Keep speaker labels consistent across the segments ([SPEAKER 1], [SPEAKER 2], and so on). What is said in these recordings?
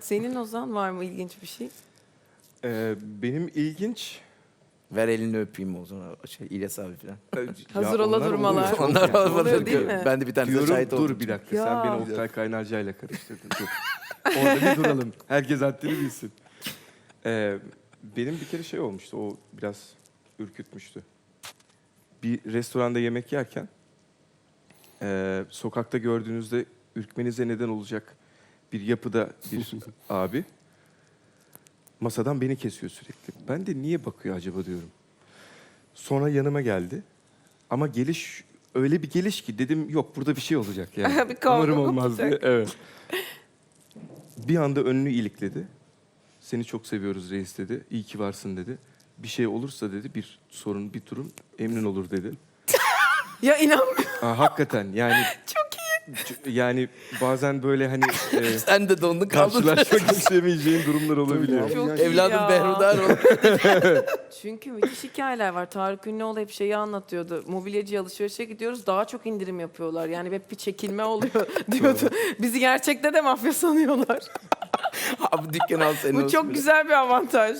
[SPEAKER 1] Senin Ozan var mı ilginç bir şey?
[SPEAKER 2] Ee, benim ilginç...
[SPEAKER 3] Ver elini öpeyim o zaman. Şey, İlyas abi falan.
[SPEAKER 1] Hazır ola
[SPEAKER 2] onlar
[SPEAKER 1] durmalar.
[SPEAKER 2] oluyor
[SPEAKER 3] Onlar
[SPEAKER 2] yani.
[SPEAKER 1] Oluyor değil mi?
[SPEAKER 3] Ben de bir tane
[SPEAKER 2] Diyorum
[SPEAKER 3] şahit oldum.
[SPEAKER 2] dur bir dakika
[SPEAKER 1] Ya.
[SPEAKER 2] sen beni Oktay Kaynarca'yla karıştırdın. Dur. Orada bir duralım. Herkes haddini bilsin. Ee, benim bir kere şey olmuştu. O biraz ürkütmüştü. Bir restoranda yemek yerken e, sokakta gördüğünüzde ürkmenize neden olacak bir yapıda bir abi masadan beni kesiyor sürekli. Ben de niye bakıyor acaba diyorum. Sonra yanıma geldi. Ama geliş öyle bir geliş ki dedim yok burada bir şey olacak yani.
[SPEAKER 1] Bir kavga
[SPEAKER 2] Umarım olmaz diye.
[SPEAKER 1] olacak?
[SPEAKER 2] Evet. Bir anda önünü ilikledi. Seni çok seviyoruz reis dedi. İyi ki varsın dedi. Bir şey olursa dedi bir sorun bir durum emin olur dedi.
[SPEAKER 1] Ya inanmıyorum.
[SPEAKER 2] Aa, hakikaten yani. Yani bazen böyle hani e,
[SPEAKER 3] Sen de dondun kaldın.
[SPEAKER 2] karşılaşmak istemeyeceğin durumlar olabiliyor.
[SPEAKER 1] Çok iyi
[SPEAKER 3] Evladım
[SPEAKER 1] ya.
[SPEAKER 3] Behrudar ol.
[SPEAKER 1] Çünkü müthiş hikayeler var. Tarık Ünlüoğlu hep şeyi anlatıyordu. Mobilyacı alışverişe gidiyoruz daha çok indirim yapıyorlar. Yani hep bir çekilme oluyor diyordu. Bizi gerçekte de mafya sanıyorlar.
[SPEAKER 3] abi dükkan al senin
[SPEAKER 1] Bu
[SPEAKER 3] olsun
[SPEAKER 1] çok
[SPEAKER 3] bile.
[SPEAKER 1] güzel bir avantaj.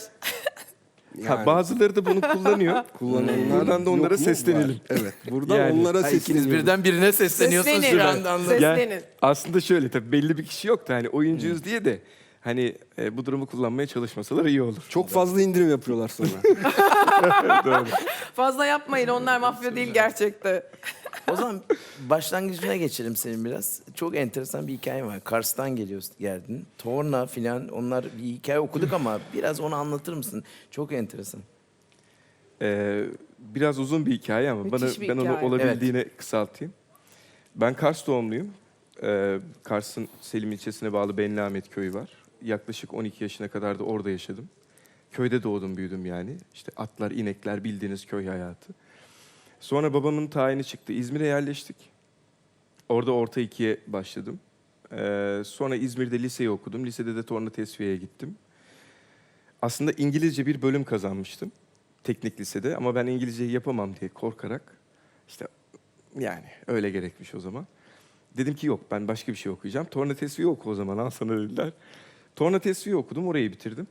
[SPEAKER 2] Ha, bazıları da bunu kullanıyor.
[SPEAKER 4] kullananlar
[SPEAKER 2] Buradan da onlara
[SPEAKER 4] yok mu?
[SPEAKER 2] seslenelim.
[SPEAKER 4] Var. Evet. Buradan
[SPEAKER 2] Yani.
[SPEAKER 4] onlara
[SPEAKER 3] Ha, ikiniz
[SPEAKER 4] sesleniyoruz.
[SPEAKER 3] birden birine sesleniyorsunuz
[SPEAKER 1] Seslenin.
[SPEAKER 3] şu anda anladım.
[SPEAKER 2] Yani
[SPEAKER 1] Seslenin.
[SPEAKER 2] aslında şöyle tabii belli bir kişi yok da hani oyuncuyuz diye de hani e, bu durumu kullanmaya çalışmasalar iyi olur.
[SPEAKER 4] Çok fazla indirim yapıyorlar sonra.
[SPEAKER 1] Fazla yapmayın onlar mafya değil gerçekte.
[SPEAKER 3] O zaman başlangıcına geçelim senin biraz. Çok enteresan bir hikaye var. Kars'tan geliyorsun, geldin. Torna filan onlar bir hikaye okuduk ama biraz onu anlatır mısın? Çok enteresan.
[SPEAKER 2] Ee, biraz uzun bir hikaye ama bana
[SPEAKER 1] Müthiş bir
[SPEAKER 2] ben onu
[SPEAKER 1] hikaye.
[SPEAKER 2] olabildiğine kısaltayım. Ben Kars doğumluyum. Ee, Kars'ın Selim ilçesine bağlı Benlamet köyü var. Yaklaşık 12 yaşına kadar da orada yaşadım. Köyde doğdum büyüdüm yani. İşte atlar, inekler bildiğiniz köy hayatı. Sonra babamın tayini çıktı. İzmir'e yerleştik. Orada orta ikiye başladım. Ee, sonra İzmir'de liseyi okudum. Lisede de torna tesviyeye gittim. Aslında İngilizce bir bölüm kazanmıştım. Teknik lisede ama ben İngilizceyi yapamam diye korkarak işte yani öyle gerekmiş o zaman. Dedim ki yok ben başka bir şey okuyacağım. Torna tesviye oku o zaman al sana dediler. Torna tesviye okudum orayı bitirdim.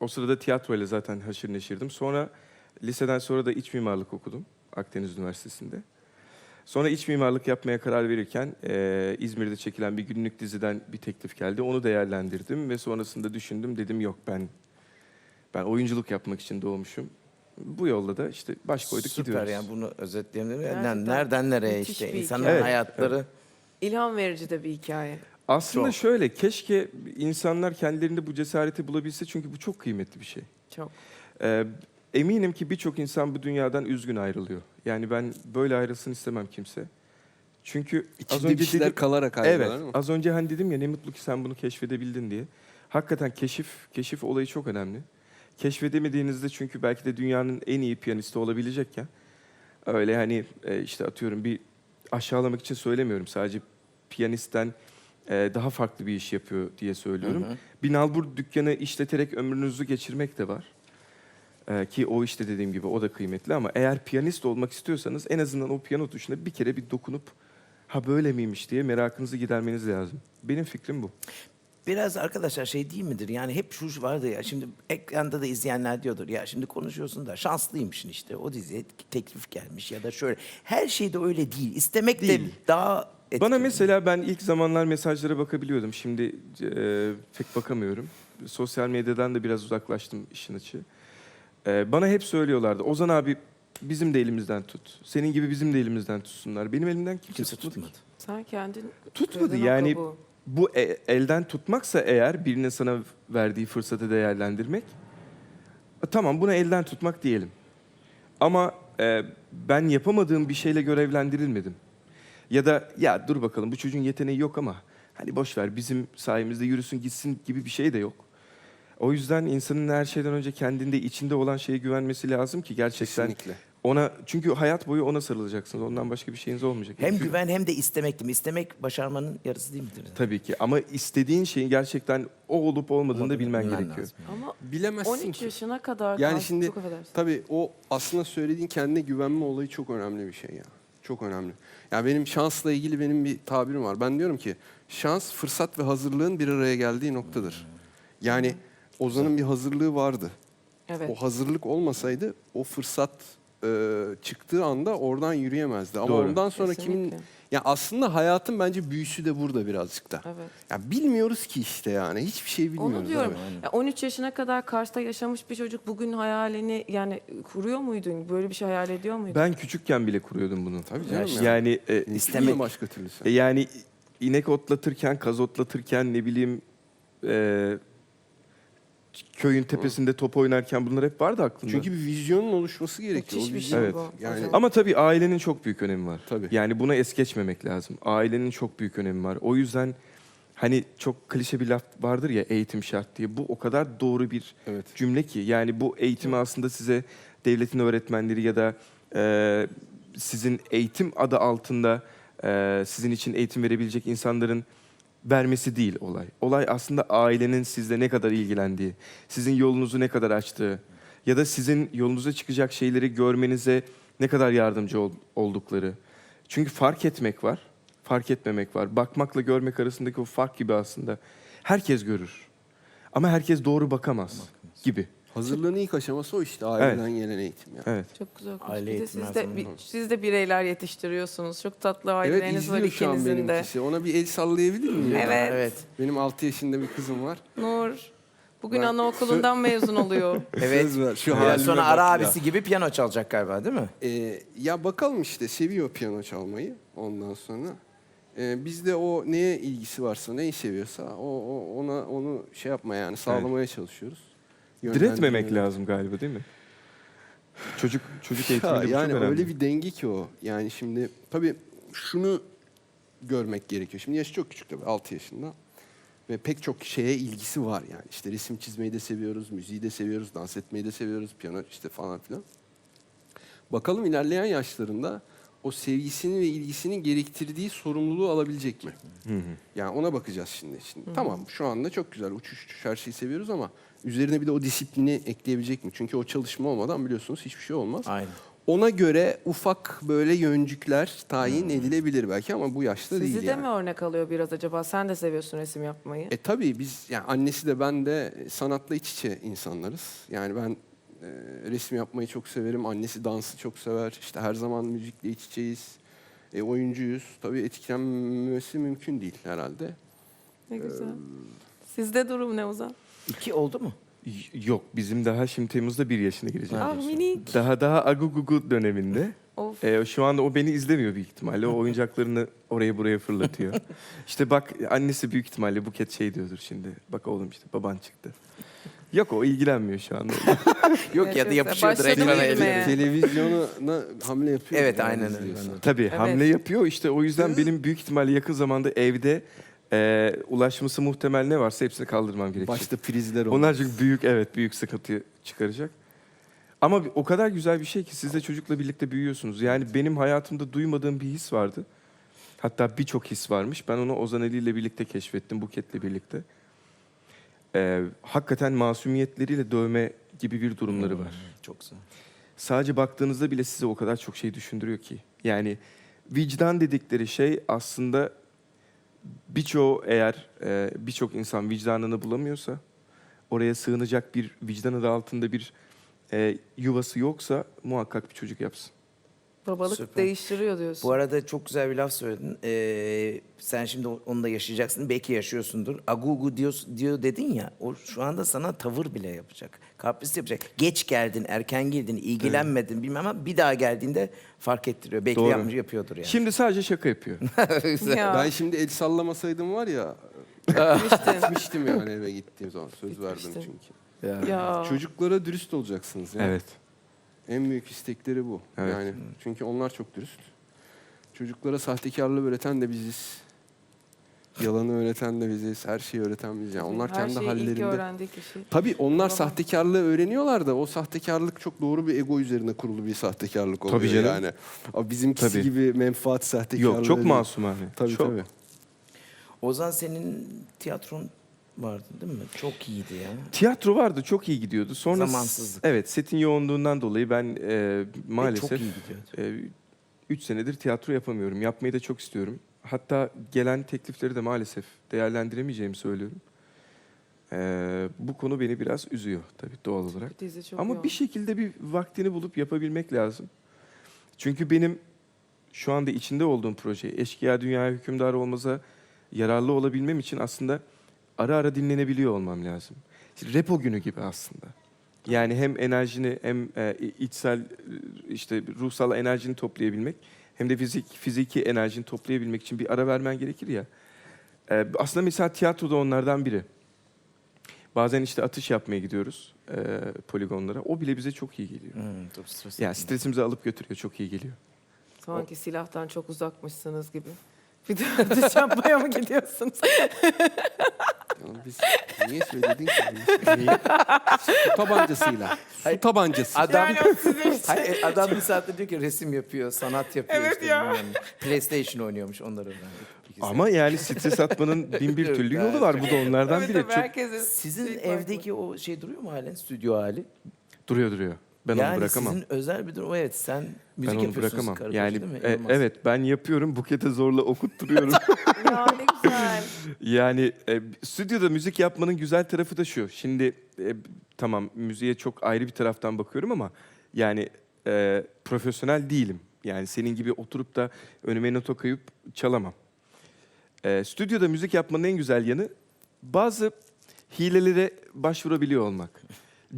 [SPEAKER 2] O sırada tiyatroyla zaten haşır neşirdim. Sonra liseden sonra da iç mimarlık okudum Akdeniz Üniversitesi'nde. Sonra iç mimarlık yapmaya karar verirken eee, İzmir'de çekilen bir günlük diziden bir teklif geldi. Onu değerlendirdim ve sonrasında düşündüm. Dedim yok ben ben oyunculuk yapmak için doğmuşum. Bu yolda da işte baş koyduk
[SPEAKER 3] Süper
[SPEAKER 2] gidiyoruz.
[SPEAKER 3] yani bunu özetleyelim.
[SPEAKER 1] Gerçekten
[SPEAKER 3] Nereden nereye
[SPEAKER 1] müthiş
[SPEAKER 3] işte
[SPEAKER 1] bir
[SPEAKER 3] insanların
[SPEAKER 2] hikaye. Evet,
[SPEAKER 3] hayatları.
[SPEAKER 1] İlham verici de bir hikaye.
[SPEAKER 2] Aslında
[SPEAKER 3] Çok.
[SPEAKER 2] şöyle keşke insanlar kendilerinde bu cesareti bulabilse çünkü bu çok kıymetli bir şey.
[SPEAKER 1] Çok.
[SPEAKER 2] Ee, eminim ki birçok insan bu dünyadan üzgün ayrılıyor. Yani ben böyle ayrılsın istemem kimse. Çünkü az
[SPEAKER 4] İçinde
[SPEAKER 2] önce
[SPEAKER 4] bir şeyler
[SPEAKER 2] dedim,
[SPEAKER 4] kalarak
[SPEAKER 2] evet,
[SPEAKER 4] ayrılıyorlar değil mi?
[SPEAKER 2] az önce hani dedim ya ne mutlu ki sen bunu keşfedebildin diye. Hakikaten keşif, keşif olayı çok önemli. Keşfedemediğinizde çünkü belki de dünyanın en iyi piyanisti olabilecekken öyle hani e, işte atıyorum bir aşağılamak için söylemiyorum. Sadece piyanistten e, daha farklı bir iş yapıyor diye söylüyorum.
[SPEAKER 3] Hı hı.
[SPEAKER 2] Bir nalbur dükkanı işleterek ömrünüzü geçirmek de var. Ee, ki o işte dediğim gibi o da kıymetli ama eğer piyanist olmak istiyorsanız en azından o piyano tuşuna bir kere bir dokunup ha böyle miymiş diye merakınızı gidermeniz lazım. Benim fikrim bu.
[SPEAKER 3] Biraz arkadaşlar şey değil midir? Yani hep şu vardı ya. Şimdi ekranda da izleyenler diyordur. Ya şimdi konuşuyorsun da şanslıymışsın işte. O diziye teklif gelmiş ya da şöyle. Her şey de öyle değil. İstemek
[SPEAKER 2] Değil.
[SPEAKER 3] de daha etkili.
[SPEAKER 2] Bana mesela ben ilk zamanlar mesajlara bakabiliyordum. Şimdi e, pek bakamıyorum. Sosyal medyadan da biraz uzaklaştım işin açığı. E, bana hep söylüyorlardı. Ozan abi bizim de elimizden tut. Senin gibi bizim de elimizden tutsunlar. Benim elimden kimse,
[SPEAKER 3] kimse
[SPEAKER 2] tutmadı.
[SPEAKER 3] tutmadı.
[SPEAKER 1] Sen kendin
[SPEAKER 2] Tutmadı yani. bu e- elden tutmaksa eğer birinin sana verdiği fırsatı değerlendirmek e, tamam buna elden tutmak diyelim. Ama e, ben yapamadığım bir şeyle görevlendirilmedim. Ya da ya dur bakalım bu çocuğun yeteneği yok ama hani boş ver bizim sayemizde yürüsün gitsin gibi bir şey de yok. O yüzden insanın her şeyden önce kendinde içinde olan şeye güvenmesi lazım ki gerçekten
[SPEAKER 4] Kesinlikle.
[SPEAKER 2] ona çünkü hayat boyu ona sarılacaksınız. Ondan başka bir şeyiniz olmayacak.
[SPEAKER 3] Hem
[SPEAKER 2] Çünkü-
[SPEAKER 3] güven hem de istemek değil mi? İstemek başarmanın yarısı değil midir?
[SPEAKER 2] Tabii ki ama istediğin şeyin gerçekten o olup olmadığını da bilmen
[SPEAKER 3] Bilmen
[SPEAKER 2] gerekiyor.
[SPEAKER 3] lazım.
[SPEAKER 1] Ama
[SPEAKER 4] Bilemezsin
[SPEAKER 1] 13
[SPEAKER 4] ki.
[SPEAKER 1] yaşına kadar
[SPEAKER 4] Yani
[SPEAKER 1] kalsın,
[SPEAKER 4] şimdi
[SPEAKER 1] çok affedersin.
[SPEAKER 4] tabii o aslında söylediğin kendine güvenme olayı çok önemli bir şey ya.
[SPEAKER 5] Çok önemli. Yani benim şansla ilgili benim bir tabirim var. Ben diyorum ki şans, fırsat ve hazırlığın bir araya geldiği noktadır. Yani Ozan'ın bir hazırlığı vardı.
[SPEAKER 1] Evet.
[SPEAKER 5] O hazırlık olmasaydı o fırsat e, çıktığı anda oradan yürüyemezdi. Ama
[SPEAKER 2] Doğru.
[SPEAKER 5] ondan sonra kimin
[SPEAKER 1] Kesinlikle.
[SPEAKER 5] ya aslında hayatın bence büyüsü de burada birazcık da.
[SPEAKER 1] Evet.
[SPEAKER 5] Ya bilmiyoruz ki işte yani hiçbir şey bilmiyoruz.
[SPEAKER 1] Onu diyorum.
[SPEAKER 5] abi.
[SPEAKER 1] Ya 13 yaşına kadar Kars'ta yaşamış bir çocuk bugün hayalini yani kuruyor muydun? Böyle bir şey hayal ediyor muydun?
[SPEAKER 2] Ben küçükken bile kuruyordum bunu.
[SPEAKER 5] Tabii canım ya.
[SPEAKER 2] Yani e,
[SPEAKER 5] İstemek başka türlüsü.
[SPEAKER 2] E yani inek otlatırken, kaz otlatırken ne bileyim e, köyün tepesinde top oynarken bunlar hep vardı aklımda.
[SPEAKER 5] Çünkü bir vizyonun oluşması gerekiyor.
[SPEAKER 1] Müthiş
[SPEAKER 5] O
[SPEAKER 1] bir
[SPEAKER 5] vizyon-
[SPEAKER 1] şey
[SPEAKER 2] Evet.
[SPEAKER 1] bu.
[SPEAKER 5] Yani-
[SPEAKER 2] ama tabii ailenin çok büyük önemi var.
[SPEAKER 5] Tabii.
[SPEAKER 2] Yani buna es geçmemek lazım. Ailenin çok büyük önemi var. O yüzden hani çok klişe bir laf vardır ya eğitim şart diye. Bu o kadar doğru bir
[SPEAKER 5] Evet.
[SPEAKER 2] cümle ki. Yani bu eğitimi aslında size devletin öğretmenleri ya da e, sizin eğitim adı altında e, sizin için eğitim verebilecek insanların vermesi değil olay. Olay aslında ailenin sizle ne kadar ilgilendiği, sizin yolunuzu ne kadar açtığı ya da sizin yolunuza çıkacak şeyleri görmenize ne kadar yardımcı ol- oldukları. Çünkü fark etmek var, fark etmemek var. Bakmakla görmek arasındaki o fark gibi aslında. Herkes görür. Ama herkes doğru bakamaz gibi.
[SPEAKER 5] Hazırlığın ilk aşaması o işte aileden gelen eğitim. Yani.
[SPEAKER 2] Evet.
[SPEAKER 1] Çok güzel. okumuş.
[SPEAKER 3] Aile
[SPEAKER 1] Bir de
[SPEAKER 3] eğitimi
[SPEAKER 1] siz de,
[SPEAKER 3] zaman
[SPEAKER 1] bir- siz de bireyler yetiştiriyorsunuz. Çok tatlı
[SPEAKER 5] Evet
[SPEAKER 1] aileleriniz var
[SPEAKER 5] izliyor şu an
[SPEAKER 1] ikinizin de.
[SPEAKER 5] benimkisi. Ona bir el sallayabilir miyim?
[SPEAKER 1] Evet.
[SPEAKER 3] Evet.
[SPEAKER 5] Benim 6 yaşında bir kızım var.
[SPEAKER 1] Nur. Bugün
[SPEAKER 5] Ben-
[SPEAKER 1] anaokulundan mezun oluyor.
[SPEAKER 3] Evet.
[SPEAKER 5] Söz ver. Şu
[SPEAKER 3] Biraz
[SPEAKER 5] halime
[SPEAKER 3] sonra
[SPEAKER 5] bak
[SPEAKER 3] ara
[SPEAKER 5] ya.
[SPEAKER 3] abisi gibi piyano çalacak galiba değil mi?
[SPEAKER 5] Ee, ya bakalım işte seviyor piyano çalmayı ondan sonra. Ee, bizde o neye ilgisi varsa, neyi seviyorsa o, o- ona onu şey yapma yani sağlamaya çalışıyoruz.
[SPEAKER 2] Diretmemek lazım galiba değil mi? Çocuk çocuk
[SPEAKER 5] Ya,
[SPEAKER 2] eğitiminde bu
[SPEAKER 5] yani
[SPEAKER 2] çok önemli.
[SPEAKER 5] öyle bir denge ki o. Yani şimdi tabii şunu görmek gerekiyor. Şimdi yaşı çok küçük tabii 6 yaşında. Ve pek çok şeye ilgisi var yani. İşte resim çizmeyi de seviyoruz, müziği de seviyoruz, dans etmeyi de seviyoruz, piyano işte falan filan. Bakalım ilerleyen yaşlarında o sevgisini ve ilgisini gerektirdiği sorumluluğu alabilecek mi?
[SPEAKER 2] Hı hı.
[SPEAKER 5] Yani ona bakacağız şimdi. şimdi Tamam şu anda çok güzel uçuş uçuş her şeyi seviyoruz ama üzerine bir de o disiplini ekleyebilecek mi? Çünkü o çalışma olmadan biliyorsunuz hiçbir şey olmaz.
[SPEAKER 3] Aynen.
[SPEAKER 5] Ona göre ufak böyle yöncükler tayin edilebilir belki ama bu yaşta
[SPEAKER 1] Sizi
[SPEAKER 5] değil
[SPEAKER 1] de
[SPEAKER 5] yani.
[SPEAKER 1] mi örnek alıyor biraz acaba? Sen de seviyorsun resim yapmayı.
[SPEAKER 5] E tabii biz yani annesi de ben de sanatla iç içe insanlarız. Yani ben e, resim yapmayı çok severim. Annesi dansı çok sever. İşte her zaman müzikle iç içeyiz. E, oyuncuyuz. Tabii etkilenmesi mümkün değil herhalde.
[SPEAKER 1] Ne güzel. Sizde durum ne Ozan?
[SPEAKER 3] İki oldu mu?
[SPEAKER 2] Yok bizim daha şimdi Temmuz'da bir yaşına girecek.
[SPEAKER 1] Ah minik.
[SPEAKER 2] Daha daha agugugu döneminde.
[SPEAKER 1] Of.
[SPEAKER 2] Ee, şu anda o beni izlemiyor büyük ihtimalle. O oyuncaklarını oraya buraya fırlatıyor. işte bak annesi büyük ihtimalle Buket şey diyordur şimdi. Bak oğlum işte baban çıktı. Yok o ilgilenmiyor şu anda.
[SPEAKER 3] Yok ya da yapışıyordur
[SPEAKER 1] Başladım
[SPEAKER 3] ekrana elleri.
[SPEAKER 5] Televizyona hamle yapıyor.
[SPEAKER 3] Evet, aynen öyle.
[SPEAKER 5] izliyorsa.
[SPEAKER 2] Tabii
[SPEAKER 1] Evet.
[SPEAKER 2] hamle yapıyor. İşte o yüzden benim büyük ihtimalle yakın zamanda evde e, ulaşması muhtemel ne varsa hepsini kaldırmam gerekecek.
[SPEAKER 5] Başta prizler oldu.
[SPEAKER 2] Onlar çünkü büyük evet büyük sıkıntı çıkaracak. Ama o kadar güzel bir şey ki siz de çocukla birlikte büyüyorsunuz. Yani benim hayatımda duymadığım bir his vardı. Hatta birçok his varmış. Ben onu Ozan Ali ile birlikte keşfettim, Buket'le birlikte. Ee, hakikaten masumiyetleriyle dövme gibi bir durumları var.
[SPEAKER 3] Çok güzel.
[SPEAKER 2] Sadece baktığınızda bile size o kadar çok şey düşündürüyor ki. Yani vicdan dedikleri şey aslında birçoğu eğer e, birçok insan vicdanını bulamıyorsa oraya sığınacak bir vicdan adı altında bir e, yuvası yoksa muhakkak bir çocuk yapsın.
[SPEAKER 1] Babalık
[SPEAKER 3] Süper.
[SPEAKER 1] değiştiriyor diyorsun.
[SPEAKER 3] Bu arada çok güzel bir laf söyledin. Ee, sen şimdi onu da yaşayacaksın. Belki yaşıyorsundur. Agugu diyor, diyor dedin ya. O şu anda sana tavır bile yapacak. Kapris yapacak. Geç geldin, erken girdin, ilgilenmedin bilmem ama bir daha geldiğinde fark ettiriyor. Belki
[SPEAKER 2] Doğru.
[SPEAKER 3] yapmış, yapıyordur yani.
[SPEAKER 2] Şimdi sadece şaka yapıyor.
[SPEAKER 1] ya.
[SPEAKER 5] Ben şimdi el sallamasaydım var ya
[SPEAKER 1] Gitmiştin.
[SPEAKER 5] gitmiştim yani eve gittiğim zaman söz verdim
[SPEAKER 1] Gitmiştin.
[SPEAKER 5] çünkü.
[SPEAKER 1] ya.
[SPEAKER 5] Çocuklara dürüst olacaksınız yani.
[SPEAKER 2] evet.
[SPEAKER 5] En büyük istekleri bu.
[SPEAKER 2] Evet.
[SPEAKER 5] Yani çünkü onlar çok dürüst. Çocuklara sahtekarlığı öğreten de biziz. Yalanı öğreten de biziz. Her şeyi öğreten biziz. Yani onlar
[SPEAKER 1] Her
[SPEAKER 5] kendi
[SPEAKER 1] şeyi ilk
[SPEAKER 5] hallerinde.
[SPEAKER 1] öğrendiği kişi.
[SPEAKER 5] Tabii onlar
[SPEAKER 1] Baba.
[SPEAKER 5] sahtekarlığı öğreniyorlar da o sahtekarlık çok doğru bir ego üzerine kurulu bir sahtekarlık oluyor
[SPEAKER 2] Tabii canım.
[SPEAKER 5] yani. O bizimkisi
[SPEAKER 2] Tabii.
[SPEAKER 5] gibi menfaat sahtekarlığı.
[SPEAKER 2] Yok çok
[SPEAKER 5] değil.
[SPEAKER 2] masumane.
[SPEAKER 5] Tabii
[SPEAKER 2] çok.
[SPEAKER 5] tabii.
[SPEAKER 3] Ozan senin tiyatron vardı değil mi? Çok iyiydi ya.
[SPEAKER 2] Tiyatro vardı çok iyi gidiyordu. Sonra
[SPEAKER 3] Zamansızlık.
[SPEAKER 2] Evet setin yoğunluğundan dolayı ben e, maalesef
[SPEAKER 3] Çok iyi gidiyordu.
[SPEAKER 2] e, 3 senedir tiyatro yapamıyorum. Yapmayı da çok istiyorum. Hatta gelen teklifleri de maalesef değerlendiremeyeceğimi söylüyorum. Ee, bu konu beni biraz üzüyor tabii doğal olarak. Ama
[SPEAKER 1] yoğun.
[SPEAKER 2] bir şekilde bir vaktini bulup yapabilmek lazım. Çünkü benim şu anda içinde olduğum proje Eşkıya Dünya Hükümdarı olmaza yararlı olabilmem için aslında ara ara dinlenebiliyor olmam lazım. İşte repo günü gibi aslında. Yani hem enerjini hem e, içsel e, işte ruhsal enerjini toplayabilmek hem de fizik fiziki enerjini toplayabilmek için bir ara vermen gerekir ya. E, aslında mesela tiyatro da onlardan biri. Bazen işte atış yapmaya gidiyoruz e, poligonlara. O bile bize çok iyi geliyor.
[SPEAKER 3] Hmm, dur, stres
[SPEAKER 2] Yani stresimizi alıp götürüyor. Çok iyi geliyor.
[SPEAKER 1] Sanki silahtan çok uzakmışsınız gibi. Bir de atış yapmaya mı gidiyorsunuz?
[SPEAKER 5] Biz niye söyledin ki? bunu? Su tabancasıyla. Su tabancası.
[SPEAKER 3] Adam,
[SPEAKER 1] Yani o sizin için.
[SPEAKER 3] Hayır, e, adam bir saatte diyor ki resim yapıyor, sanat yapıyor.
[SPEAKER 1] Evet
[SPEAKER 3] işte,
[SPEAKER 1] ya.
[SPEAKER 3] bilmem ne. PlayStation oynuyormuş onları öğrendik. İkisi.
[SPEAKER 2] Ama yani stres atmanın bin bir türlü yolu var. Bu da onlardan
[SPEAKER 1] Evet,
[SPEAKER 2] biri. Çok
[SPEAKER 1] herkesin
[SPEAKER 3] Sizin
[SPEAKER 1] şey farklı.
[SPEAKER 3] evdeki o şey duruyor mu halen? Stüdyo hali?
[SPEAKER 2] duruyor duruyor. Ben
[SPEAKER 3] yani
[SPEAKER 2] onu bırakamam.
[SPEAKER 3] sizin özel bir durum. Evet sen müzik
[SPEAKER 2] ben onu
[SPEAKER 3] yapıyorsunuz
[SPEAKER 2] bırakamam.
[SPEAKER 3] karı
[SPEAKER 2] Yani
[SPEAKER 3] değil mi?
[SPEAKER 2] e,
[SPEAKER 3] İnanılmaz.
[SPEAKER 2] evet ben yapıyorum. Bukete zorla okutturuyorum.
[SPEAKER 1] Ya ne.
[SPEAKER 2] Yani e, stüdyoda müzik yapmanın güzel tarafı da şu. Şimdi e, tamam müziğe çok ayrı bir taraftan bakıyorum ama yani e, profesyonel değilim. Yani senin gibi oturup da önüme notu koyup çalamam. E, stüdyoda müzik yapmanın en güzel yanı bazı hilelere başvurabiliyor olmak.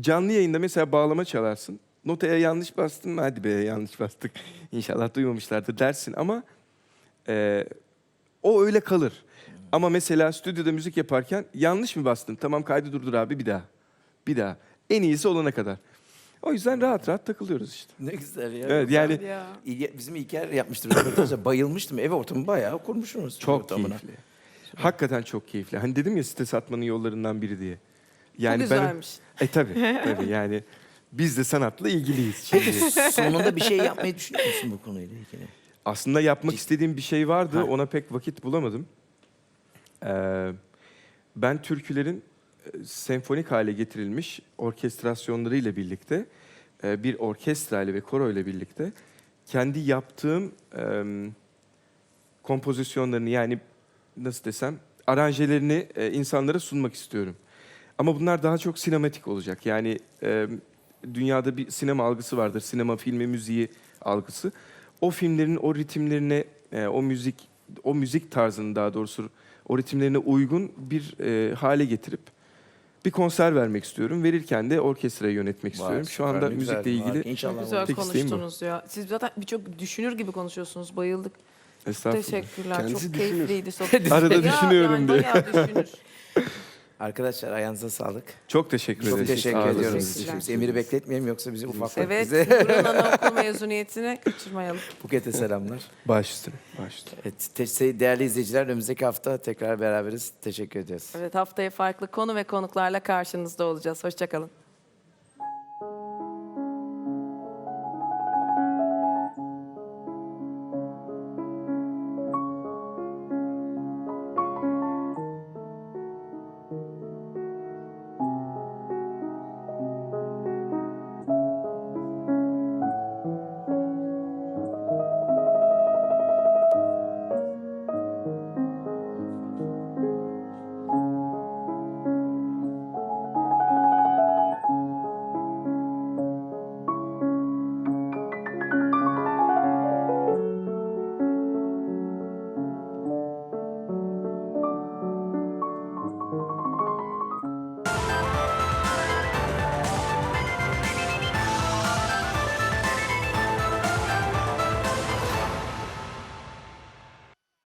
[SPEAKER 2] Canlı yayında mesela bağlama çalarsın. Notaya yanlış bastın mı? Hadi be yanlış bastık. İnşallah duymamışlardır dersin ama e, o öyle kalır. Ama mesela stüdyoda müzik yaparken yanlış mı bastın? Tamam kaydı durdur abi bir daha. Bir daha. En iyisi olana kadar. O yüzden rahat rahat takılıyoruz işte.
[SPEAKER 3] Ne güzel ya.
[SPEAKER 2] Evet yani
[SPEAKER 1] ya.
[SPEAKER 3] İlge- Bizim İlker yapmıştı röportajda. Bayılmıştım. Ev ortamı bayağı kurmuşsunuz.
[SPEAKER 2] çok
[SPEAKER 3] ortamına.
[SPEAKER 2] keyifli. Hakikaten çok keyifli. Hani dedim ya stres atmanın yollarından biri diye.
[SPEAKER 1] Yani
[SPEAKER 2] ben
[SPEAKER 1] güzelmiş.
[SPEAKER 2] E tabii tabii yani biz de sanatla ilgiliyiz şimdi.
[SPEAKER 3] Sonunda bir şey yapmayı düşünüyor musun bu konuyla ilgili?
[SPEAKER 2] Aslında yapmak istediğim bir şey vardı.
[SPEAKER 3] Ha.
[SPEAKER 2] Ona pek vakit bulamadım. Ee, ben türkülerin e, senfonik hale getirilmiş orkestrasyonlarıyla birlikte e, bir orkestra ile ve koro ile birlikte kendi yaptığım e, kompozisyonlarını yani nasıl desem aranjelerini e, insanlara sunmak istiyorum. Ama bunlar daha çok sinematik olacak. Yani e, dünyada bir sinema algısı vardır. Sinema, filmi, müziği algısı. O filmlerin o ritimlerine, e, o müzik, o müzik tarzını daha doğrusu o ritimlerine uygun bir e, hale getirip bir konser vermek istiyorum. Verirken de orkestrayı yönetmek istiyorum. Şu anda
[SPEAKER 3] ne güzel.
[SPEAKER 2] müzikle ilgili.
[SPEAKER 3] İnşallah
[SPEAKER 1] Çok güzel.
[SPEAKER 2] Tek
[SPEAKER 1] konuştunuz ya. Siz zaten birçok düşünür gibi konuşuyorsunuz. Bayıldık.
[SPEAKER 2] estağfurullah.
[SPEAKER 1] Teşekkürler.
[SPEAKER 5] Kendisi
[SPEAKER 1] Çok
[SPEAKER 5] düşünür.
[SPEAKER 1] keyifliydi sohbet.
[SPEAKER 2] Arada
[SPEAKER 1] Ya,
[SPEAKER 2] düşünüyorum
[SPEAKER 1] yani
[SPEAKER 2] diye.
[SPEAKER 1] bayağı düşünür.
[SPEAKER 3] Arkadaşlar ayağınıza sağlık.
[SPEAKER 2] Çok teşekkür
[SPEAKER 3] Çok
[SPEAKER 2] ederiz.
[SPEAKER 3] teşekkür ediyorum.
[SPEAKER 1] Teşekkürler.
[SPEAKER 3] Biz Emir'i bekletmeyelim yoksa bizi ufaklık
[SPEAKER 1] evet.
[SPEAKER 3] bize.
[SPEAKER 1] Burun Anaokulu mezuniyetini kaçırmayalım.
[SPEAKER 3] Buket'e selamlar.
[SPEAKER 2] Baş üstüne. Baş üstüne.
[SPEAKER 3] Evet, te- değerli izleyiciler önümüzdeki hafta tekrar beraberiz. Teşekkür ediyoruz.
[SPEAKER 1] Evet haftaya farklı konu ve konuklarla karşınızda olacağız. Hoşçakalın.